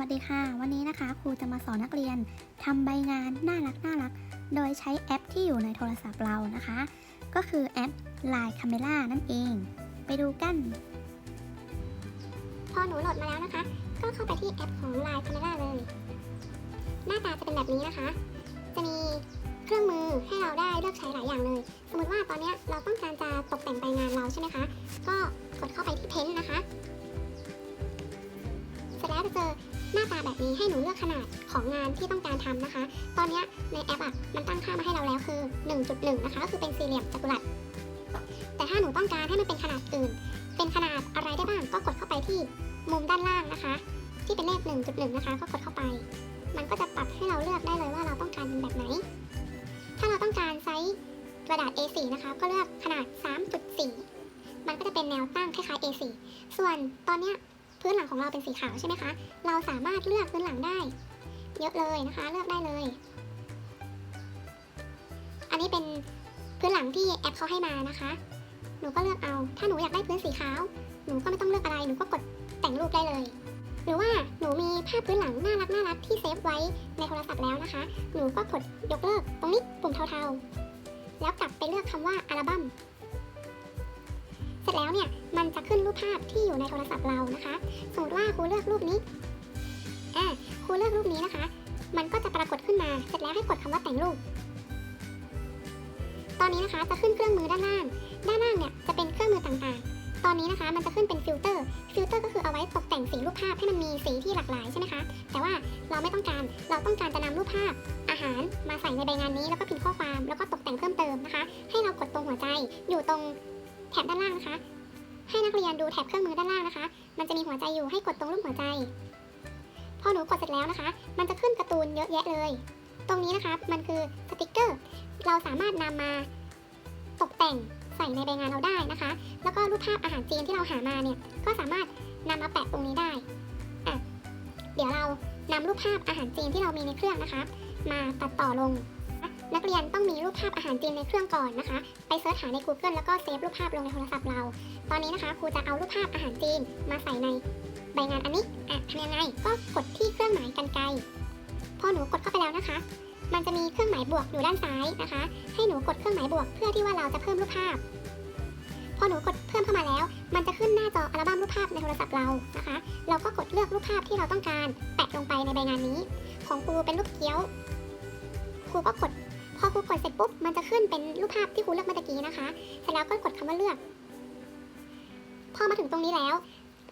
วัสดีค่ะ วันนี้นะคะครูจะมาสอนนักเรียนทำใบงานน่ารักน่ารัก โดยใช้แอปที่อยู่ในโทรศัพท์เรานะคะ ก็คือแอป Line Camera นั่นเอง ไปดูกัน พอหนูโหลดมาแล้วนะคะ ก็เข้าไปที่แอปของ Line Camera เลย หน้าตาจะเป็นแบบนี้นะคะ จะมีเครื่องมือให้เราได้เลือกใช้หลายอย่างเลย สมมติว่าตอนนี้เราต้องการจะตกแต่งใบงานเราใช่ไหมคะ ก็กดเข้าไปที่เพ้นท์นะคะเสร็จแล้วจะเจอ หน้าตาแบบนี้ให้หนูเลือกขนาดของงานที่ต้องการทำนะคะ ตอนนี้ในแอปอะมันตั้งค่ามาให้เราแล้วคือ 1.1 นะคะก็คือเป็นสี่เหลี่ยมจัตุรัส แต่ถ้าหนูต้องการให้มันเป็นขนาดอื่น เป็นขนาดอะไรได้บ้างก็กดเข้าไปที่มุมด้านล่างนะคะ ที่เป็นเลข 1.1 นะคะ ก็กดเข้าไป มันก็จะปรับให้เราเลือกได้เลยว่าเราต้องการเป็นแบบไหน ถ้าเราต้องการไซส์กระดาษ A4 นะคะ ก็เลือกขนาด 3.4 มันก็จะเป็นแนวตั้งคล้ายๆ A4 ส่วนตอนนี้ พื้นหลังของเราเป็นสีขาวใช่ไหมคะ เราสามารถเลือกพื้นหลังได้ เยอะเลยนะคะ เลือกได้เลย อันนี้เป็นพื้นหลังที่แอปเขาให้มานะคะ หนูก็เลือกเอา ถ้าหนูอยากได้พื้นสีขาว หนูก็ไม่ต้องเลือกอะไร หนูก็กดแต่งรูปได้เลย หรือว่าหนูมีภาพพื้นหลังน่ารักน่ารักที่เซฟไว้ในโทรศัพท์แล้วนะคะ หนูก็กดยกเลิกตรงนี้ปุ่มเทาๆ แล้วกลับไปเลือกคำว่าอัลบั้ม สร็จแล้วเนี่ยมันจะขึ้นรูปภาพที่อยู่ในโทรศัพท์เรานะคะ สมมติว่าครูเลือกรูปนี้อ่าครูเลือกรูปนี้นะคะ มันก็จะปรากฏขึ้นมา เสร็จแล้วให้กดคำว่าแต่งรูป ตอนนี้นะคะจะขึ้นเครื่องมือด้านล่าง ด้านล่างเนี่ยจะเป็นเครื่องมือต่างๆ ตอนนี้นะคะมันจะขึ้นเป็นฟิลเตอร์ ฟิลเตอร์ก็คือเอาไว้ตกแต่งสีรูปภาพให้มันมีสีที่หลากหลายใช่ไหมคะ แต่ว่าเราไม่ต้องการ เราต้องการจะนำรูปภาพอาหารมาใส่ในใบงานนี้แล้วก็พิมพ์ข้อความแล้วก็ตกแต่งเพิ่มเติมนะคะ ให้เรากดตรงหัวใจอยู่ตรง แถบด้านล่างนะคะ ให้นักเรียนดูแถบเครื่องมือด้านล่างนะคะ มันจะมีหัวใจอยู่ให้กดตรงรูปหัวใจ พอหนูกดเสร็จแล้วนะคะ มันจะขึ้นการ์ตูนเยอะแยะเลย ตรงนี้นะคะ มันคือสติกเกอร์ เราสามารถนำมาตกแต่งใส่ในใบงานเราได้นะคะ แล้วก็รูปภาพอาหารจีนที่เราหามาเนี่ย ก็สามารถนำมาแปะตรงนี้ได้อะเดี๋ยวเรานำรูปภาพอาหารจีนที่เรามีในเครื่องนะคะ มาตัดต่อลง นักเรียนต้องมีรูปภาพอาหารจีนในเครื่องก่อนนะคะ ไปเสิร์ชหาใน Google แล้วก็เซฟรูปภาพลงในโทรศัพท์เรา ตอนนี้นะคะครูจะเอารูปภาพอาหารจีนมาใส่ในใบงานอันนี้อะทำยังไงก็กดที่เครื่องหมายกันไกลพอหนูกดเข้าไปแล้วนะคะ มันจะมีเครื่องหมายบวกอยู่ด้านซ้ายนะคะ ให้หนูกดเครื่องหมายบวกเพื่อที่ว่าเราจะเพิ่มรูปภาพ พอหนูกดเพิ่มเข้ามาแล้ว มันจะขึ้นหน้าจออัลบั้มรูปภาพในโทรศัพท์เรานะคะ เราก็กดเลือกรูปภาพที่เราต้องการแปะลงไปในใบงานนี้ ของครูเป็นรูปเกี้ยวครูก็กด พอครูกดเสร็จปุ๊บมันจะขึ้นเป็นรูปภาพที่ครูเลือกเมื่อตะกี้นะคะ เสร็จแล้วก็กดคำว่าเลือก พอมาถึงตรงนี้แล้ว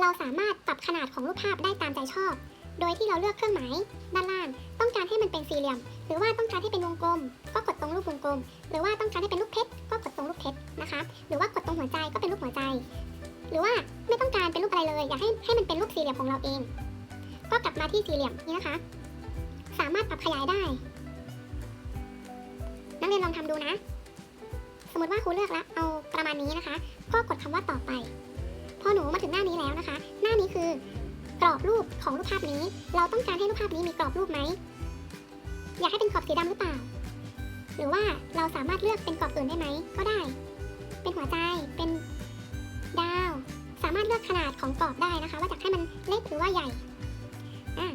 เราสามารถปรับขนาดของรูปภาพได้ตามใจชอบ โดยที่เราเลือกเครื่องหมายด้านล่าง ต้องการให้มันเป็นสี่เหลี่ยม หรือว่าต้องการให้เป็นวงกลม ก็กดตรงรูปวงกลม หรือว่าต้องการให้เป็นรูปเพชรก็กดตรงรูปเพชรนะคะ หรือว่ากดตรงหัวใจก็เป็นรูปหัวใจ หรือว่าไม่ต้องการเป็นรูปอะไรเลย อยากให้ให้มันเป็นรูปสี่เหลี่ยมของเราเอง ก็กลับมาที่สี่เหลี่ยมนี้นะคะ สามารถปรับขยายได้ กเรียนลองทำดูนะ สมมติว่าครูเลือกแล้วเอาประมาณนี้นะคะก็กดคำว่าต่อไป พอหนูมาถึงหน้านี้แล้วนะคะ หน้านี้คือกรอบรูปของรูปภาพนี้ เราต้องการให้รูปภาพนี้มีกรอบรูปไหม อยากให้เป็นกรอบสีดำหรือเปล่า หรือว่าเราสามารถเลือกเป็นกรอบอื่นได้ไหม ก็ได้ เป็นหัวใจ เป็นดาว สามารถเลือกขนาดของกรอบได้นะคะ ว่าจะให้มันเล็กหรือว่าใหญ่ อะ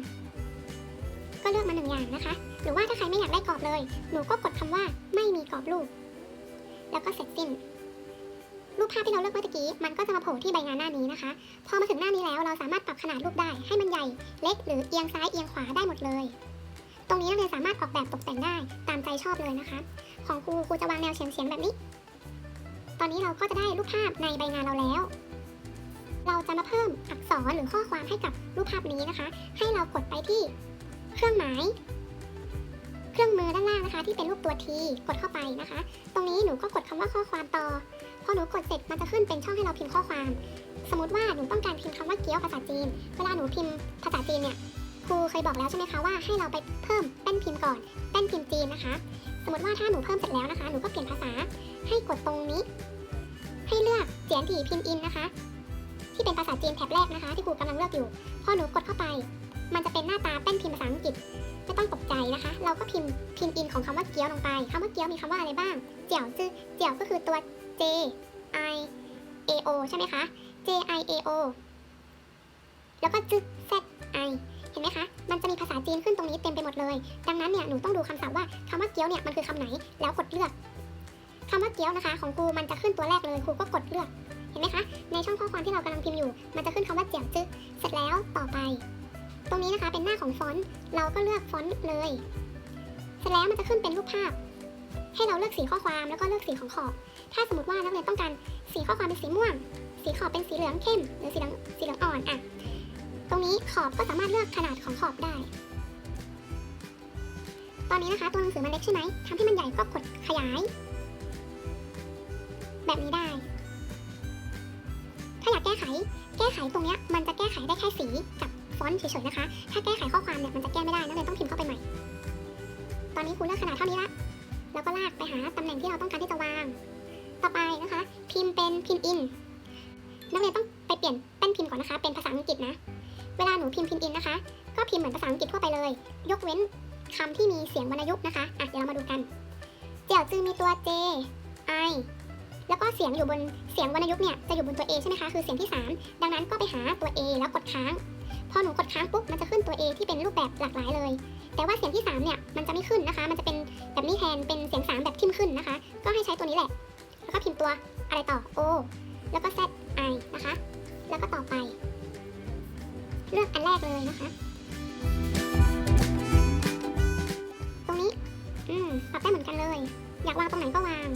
ก็เลือกมาหนึ่งอย่างนะคะ หรือว่าถ้าใครไม่อยากได้กรอบเลย หนูก็กดคำว่าไม่มีกรอบรูป แล้วก็เสร็จสิ้น รูปภาพที่เราเลือกเมื่อตะกี้ มันก็จะมาโผล่ที่ใบงานหน้านี้นะคะ พอมาถึงหน้านี้แล้วเราสามารถปรับขนาดรูปได้ ให้มันใหญ่ เล็กหรือเอียงซ้ายเอียงขวาได้หมดเลย ตรงนี้นักเรียนสามารถออกแบบตกแต่งได้ตามใจชอบเลยนะคะ ของครูครูจะวางแนวเฉียงๆแบบนี้ ตอนนี้เราก็จะได้รูปภาพในใบงานเราแล้วเราจะมาเพิ่มอักษรหรือข้อความให้กับรูปภาพนี้นะคะ ให้เรากดไปที่เครื่องหมาย เครื่องมือด้านล่างนะคะ ที่เป็นรูปตัว T กดเข้าไปนะคะ ตรงนี้หนูก็กดคำว่าข้อความต่อ พอหนูกดเสร็จมันจะขึ้นเป็นช่องให้เราพิมพ์ข้อความ สมมติว่าหนูต้องการพิมพ์คำว่าเกี๊ยวภาษาจีน เวลาหนูพิมพ์ภาษาจีนเนี่ยครูเคยบอกแล้วใช่ไหมคะว่าให้เราไปเพิ่มแป้นพิมพ์ก่อนแป้นพิมพ์จีนนะคะ สมมติว่าถ้าหนูเพิ่มเสร็จแล้วนะคะ หนูก็เปลี่ยนภาษา ให้กดตรงนี้ ให้เลือกเจียนถี่พิมพ์อินนะคะ ที่เป็นภาษาจีนแถบแรกนะคะ ที่ครูกำลังเลือกอยู่ พอหนูกดเข้าไป มันจะเป็นหน้าตาแป้นพิมพ์ภาษา นะคะ เราก็พิมพ์พิมพ์อินของคำว่าเกี๊ยวลงไปคำว่าเกี๊ยวมีคำว่าอะไรบ้าง เจียวจื้อเจียวก็คือตัว J I A O ใช่ไหมคะ J I A O แล้วก็จื้อ Z I เห็นไหมคะ มันจะมีภาษาจีนขึ้นตรงนี้เลย ดังนั้นเนี่ย หนูต้องดูคำศัพท์ว่าคำว่าเกี๊ยวเนี่ย มันคือคำไหน แล้วกดเลือกคำว่าเกี๊ยวนะคะ ของครูมันจะขึ้นตัวแรกเลยครูก็กดเลือก เห็นไหมคะ ในช่องข้อความที่เรากำลังพิมพ์อยู่ มันจะขึ้นคำว่าเจียวจึ๊กเสร็จแล้วต่อไป ตรงนี้นะคะเป็นหน้าของฟอนต์ เราก็เลือกฟอนต์เลย เสร็จแล้วมันจะขึ้นเป็นรูปภาพ ให้เราเลือกสีข้อความแล้วก็เลือกสีของขอบ ถ้าสมมติว่านักเรียนต้องการสีข้อความเป็นสีม่วง สีขอบเป็นสีเหลืองเข้ม หรือสีเหลืองสีเหลืองอ่อนอะ ตรงนี้ขอบก็สามารถเลือกขนาดของขอบได้ ตอนนี้นะคะตัวหนังสือมันเล็กใช่ไหมทำให้มันใหญ่ก็กดขยาย แบบนี้ได้ ถ้าอยากแก้ไข แก้ไขตรงเนี้ยมันจะแก้ไขได้แค่สีกับ ฟอนต์เฉยๆนะคะ ถ้าแก้ไขข้อความเนี่ยมันจะแก้ไม่ได้นักเรียนต้องพิมพ์เข้าไปใหม่ ตอนนี้ครูเลือกขนาดเท่านี้ละแล้วก็ลากไปหาตำแหน่งที่เราต้องการที่จะวาง ต่อไปนะคะ พิมพ์เป็นพิมพ์อิน นักเรียนต้องไปเปลี่ยนแป้นพิมพ์ก่อนนะคะ เป็นภาษาอังกฤษนะ เวลาหนูพิมพ์พิมพ์อินนะคะ ก็พิมพ์เหมือนภาษาอังกฤษทั่วไปเลย ยกเว้นคำที่มีเสียงวรรณยุกต์นะคะ อะเดี๋ยวเรามาดูกัน เจียวจือมีตัว J I แล้วก็เสียงอยู่บนเสียงวรรณยุกต์เนี่ยจะอยู่บนตัว A ใช่ไหมคะ คือเสียงที่ 3 ดังนั้นก็ไปหาตัว A แล้วกดค้าง อหนูกดค้างปุ๊บมันจะขึ้นตัว A ที่เป็นรูปแบบหลากหลายเลย แต่ว่าเสียงที่3เนี่ยมันจะไม่ขึ้นนะคะ มันจะเป็นแบบนี้แทนเป็นเสียง3แบบทิมขึ้นนะคะ ก็ให้ใช้ตัวนี้แหละ แล้วก็พิมพ์ตัวอะไรต่อ O แล้วก็ Z I นะคะ แล้วก็ต่อไป เลือกอันแรกเลยนะคะ ตรงนี้ อืมปรับได้เหมือนกันเลย อยากวางตรงไหนก็วาง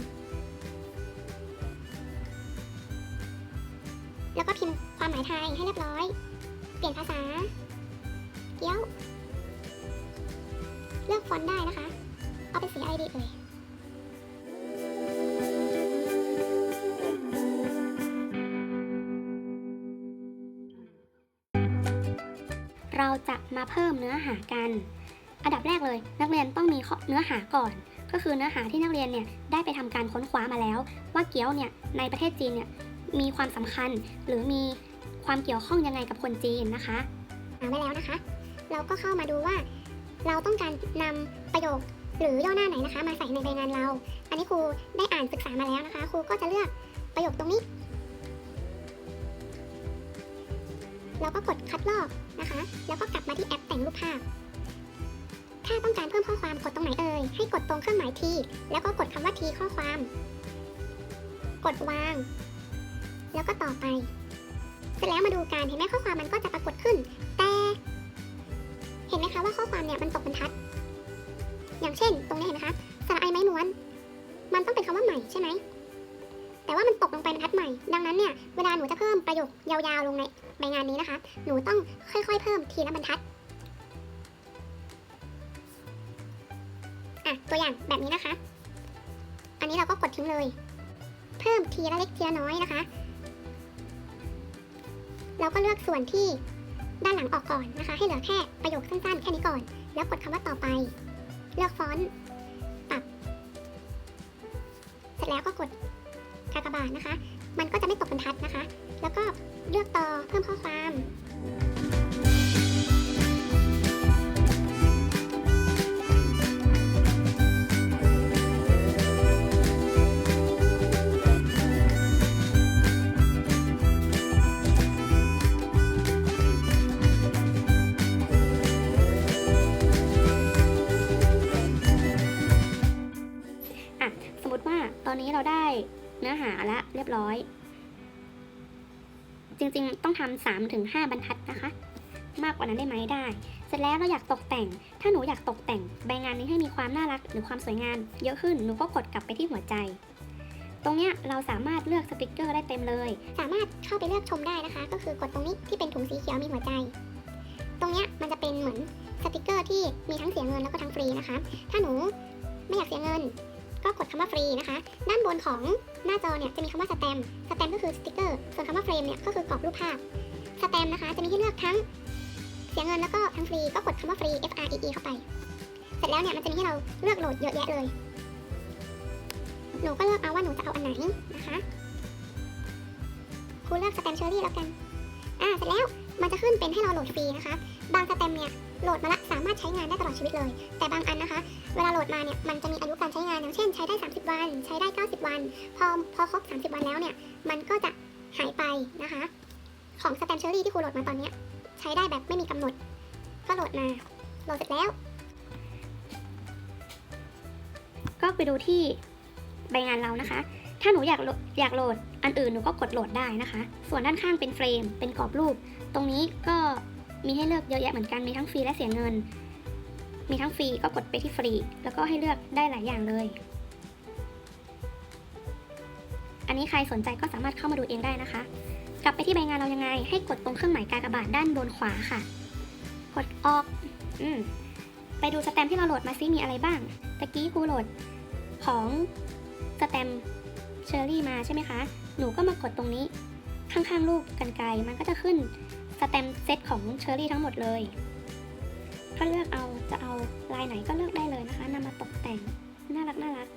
แล้วก็พิมพ์ความหมายไทยให้เรียบร้อย เปลี่ยนภาษา เกี้ยว เลือกฟอนต์ได้นะคะ เอาเป็นสีอะไรดีเอ่ยเราจะมาเพิ่มเนื้อหากัน อันดับแรกเลย นักเรียนต้องมีข้อเนื้อหาก่อน ก็คือเนื้อหาที่นักเรียนเนี่ยได้ไปทำการค้นคว้ามาแล้ว ว่าเกี๊ยวเนี่ยในประเทศจีนเนี่ยมีความสำคัญหรือมี ความเกี่ยวข้องยังไงกับคนจีนนะคะหาไว้แล้วนะคะ เราก็เข้ามาดูว่า เราต้องการนำประโยคหรือย่อหน้าไหนนะคะ มาใส่ในใบงานเรา อันนี้ครูได้อ่านศึกษามาแล้วนะคะ ครูก็จะเลือกประโยคตรงนี้ เราก็กดคัดลอกนะคะ แล้วก็กลับมาที่แอปแต่งรูปภาพ ถ้าต้องการเพิ่มข้อความกดตรงไหนเอ่ย ให้กดตรงเครื่องหมายที แล้วก็กดคำว่าทีข้อความ กดวาง แล้วก็ต่อไป สร็จแล้วมาดูกันเห็นไหมข้อความมันก็จะปรากฏขึ้น แต่ เห็นไหมคะว่าข้อความเนี่ยมันตกบรรทัด อย่างเช่น ตรงนี้เห็นไหมคะสระไอไม้ม้วน มันต้องเป็นคำว่าใหม่ใช่ไหมแต่ว่ามันตกลงไปบรรทัดใหม่ ดังนั้นเนี่ยเวลาหนูจะเพิ่มประโยคยาวๆลงในใบงานนี้นะคะ หนูต้องค่อยๆ เพิ่มทีละบรรทัดอะตัวอย่างแบบนี้นะคะ อันนี้เราก็กดทิ้งเลย เพิ่มทีละเล็กทีละน้อยนะคะ เราก็เลือกส่วนที่ด้านหลังออกก่อนนะคะ ให้เหลือแค่ประโยคสั้นๆ แค่นี้ก่อน แล้วกดคำว่าต่อไป เลือกฟอนต์ปรับเสร็จแล้วก็กดกากบาทนะคะ มันก็จะไม่ตกบรรทัดนะคะ แล้วก็เลือกต่อเพิ่มข้อความ นี้เราได้เนื้อหาแล้วเรียบร้อย จริงๆ ต้องทำสามถึงห้าบรรทัดนะคะ มากกว่านั้นได้ไหมได้ เสร็จแล้วเราอยากตกแต่ง ถ้าหนูอยากตกแต่งใบงานนี้ให้มีความน่ารักหรือความสวยงามเยอะขึ้นหนูก็กดกลับไปที่หัวใจ ตรงเนี้ยเราสามารถเลือกสติกเกอร์ได้เต็มเลย สามารถเข้าไปเลือกชมได้นะคะ ก็คือกดตรงนี้ที่เป็นถุงสีเขียวมีหัวใจ ตรงเนี้ยมันจะเป็นเหมือนสติกเกอร์ที่มีทั้งเสียเงินแล้วก็ทั้งฟรีนะคะ ถ้าหนูไม่อยากเสียเงิน ก็กดคำว่าฟรีนะคะ ด้านบนของหน้าจอเนี่ยจะมีคำว่าสแตมสแตมก็คือสติกเกอร์ ส่วนคำว่าเฟรมเนี่ยก็คือกรอบรูปภาพ สแตมนะคะจะมีให้เลือกทั้งเสียเงินแล้วก็ทั้งฟรีก็กดคำว่าฟรี F R E E เข้าไป เสร็จแล้วเนี่ยมันจะมีให้เราเลือกโหลดเยอะแยะเลย หนูก็เลือกเอาว่าหนูจะเอาอันไหนนะคะครูเลือกสแตมเชอรี่แล้วกัน อ่าเสร็จแล้วมันจะขึ้นเป็นให้เราโหลดฟรีนะคะ บางสแตมเนี่ย โหลดมาละสามารถใช้งานได้ตลอดชีวิตเลย แต่บางอันนะคะ เวลาโหลดมาเนี่ยมันจะมีอายุการใช้งานอย่างเช่น ใช้ได้ 30 วัน ใช้ได้ 90 วัน พอพอครบ 30 วันแล้วเนี่ยมันก็จะหายไปนะคะ ของสแตมเชอรี่ที่ครูโหลดมาตอนนี้ใช้ได้แบบไม่มีกำหนด ก็โหลดมาโหลดเสร็จแล้ว ก็ไปดูที่ใบงานเรานะคะ ถ้าหนูอยากอยากโหลดอันอื่นหนูก็กดโหลดได้นะคะ ส่วนด้านข้างเป็นเฟรม เป็นกรอบรูป ตรงนี้ก็ มีให้เลือกเยอะแยะเหมือนกันมีทั้งฟรีและเสียเงิน มีทั้งฟรีก็กดไปที่ฟรี แล้วก็ให้เลือกได้หลายอย่างเลย อันนี้ใครสนใจก็สามารถเข้ามาดูเองได้นะคะ กลับไปที่ใบงานเรายังไง ให้กดตรงเครื่องหมายกากบาทด้านบนขวาค่ะ กดออกอืมไปดูสแตมที่เราโหลดมาซิมีอะไรบ้างตะกี้ครูโหลดของสแตมเชอรี่มาใช่ไหมคะ หนูก็มากดตรงนี้ ข้างๆรูปกันไกลมันก็จะขึ้น สแตมเซตของเชอรี่ทั้งหมดเลยถ้าเลือกเอาจะเอาลายไหนก็เลือกได้เลยนะคะนำมาตกแต่งน่ารักน่ารัก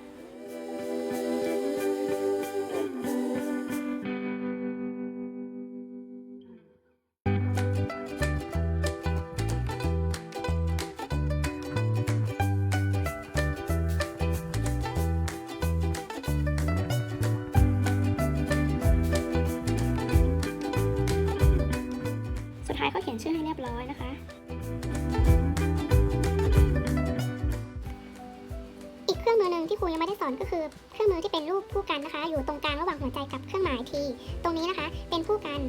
ร้อยนะคะ อีกเครื่องมือหนึ่งที่ครูยังไม่ได้สอนก็คือ เครื่องมือที่เป็นรูปผู้กันนะคะ อยู่ตรงกลางระหว่างหัวใจกับเครื่องหมายที ตรงนี้นะคะ เป็นผู้กัน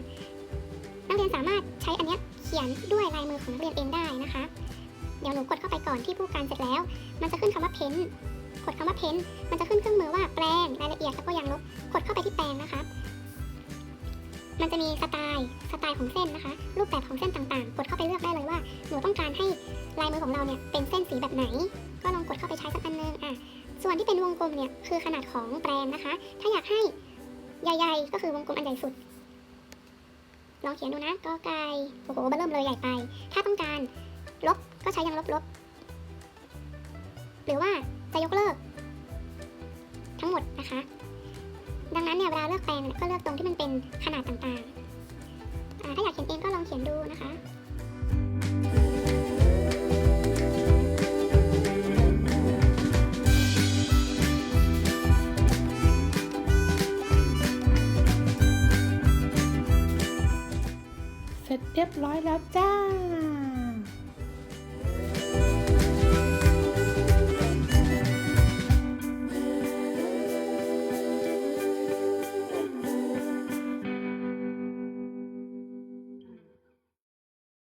นักเรียนสามารถใช้อันนี้เขียนด้วยลายมือของนักเรียนเองได้นะคะ เดี๋ยวหนูกดเข้าไปก่อนที่ผู้กันเสร็จแล้ว มันจะขึ้นคำว่าเพ้นกดคำว่าเพ้นมันจะขึ้นเครื่องมือว่าแปลงรายละเอียดแล้วก็ยางลบกดเข้าไปที่แปลงนะคะ มันจะมีสไตล์ สไตล์ของเส้นนะคะ รูปแบบของเส้นต่างๆ กดเข้าไปเลือกได้เลยว่า หนูต้องการให้ลายมือของเราเนี่ยเป็นเส้นสีแบบไหน ก็ลองกดเข้าไปใช้สักอันนึงอะ ส่วนที่เป็นวงกลมเนี่ยคือขนาดของแปลงนะคะ ถ้าอยากให้ใหญ่ๆ ก็คือวงกลมอันใหญ่สุด ลองเขียนดูนะกอไก่โอ้โหเบิ่มเลยใหญ่ไป ถ้าต้องการลบก็ใช้ยางลบลบ หรือว่าจะยกเลิก ทั้งหมดนะคะ ดังนั้นเนี่ยเวลาเลือกแปลงเนี่ยก็เลือกตรงที่มันเป็นขนาดต่างๆ ถ้าอยากเขียนเองก็ลองเขียนดูนะคะเสร็จเรียบร้อยแล้วจ้า